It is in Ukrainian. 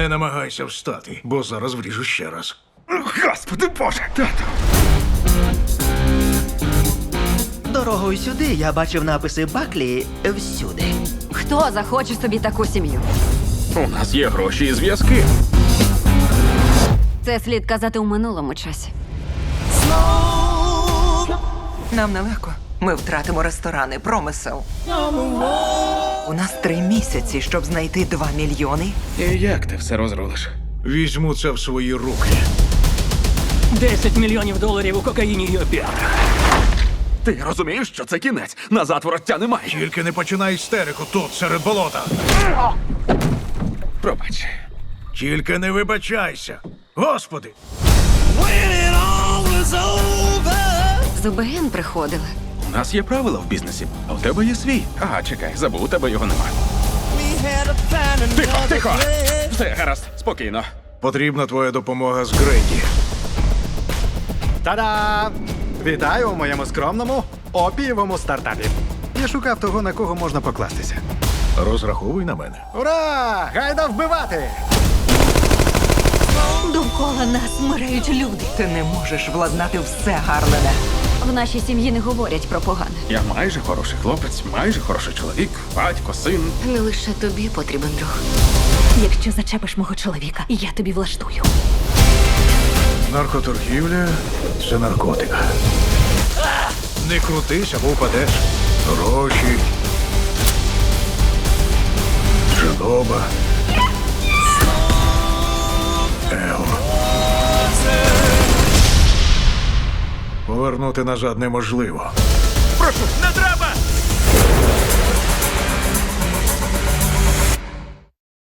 Не намагайся встати, бо зараз вріжу ще раз. Господи Боже, тато. Дорогою сюди я бачив написи Баклі всюди. Хто захоче собі таку сім'ю? У нас є гроші і зв'язки. Це слід казати у минулому часі. Нам нелегко. Ми втратимо ресторани, промисел. У нас три місяці, щоб знайти два мільйони. І як ти все розрулиш? Візьму це в свої руки. 10 мільйонів доларів у кокаїні й опіатах. Ти розумієш, що це кінець? Назад вороття немає. Тільки не починай істерику тут, серед болота. Пробач. Тільки не вибачайся. Господи! З ОБН приходили. У нас є правила в бізнесі, а у тебе є свій. Ага, чекай, забув, у тебе його немає. Тихо, тихо! Все, гаразд, спокійно. Потрібна твоя допомога з Грейді. Та-да! Вітаю у моєму скромному опієвому стартапі. Я шукав того, на кого можна покластися. Розраховуй на мене. Ура! Гайда вбивати! Довкола нас вмирають люди. Ти не можеш владнати все, Гарлене. В нашій сім'ї не говорять про погане. Я майже хороший хлопець, майже хороший чоловік, батько, син. Не лише тобі потрібен друг. Якщо зачепиш мого чоловіка, я тобі влаштую. Наркоторгівля це наркотика. Не крутись або впадеш. Гроші. Жадоба. Ел. Повернути назад неможливо. Прошу, не треба!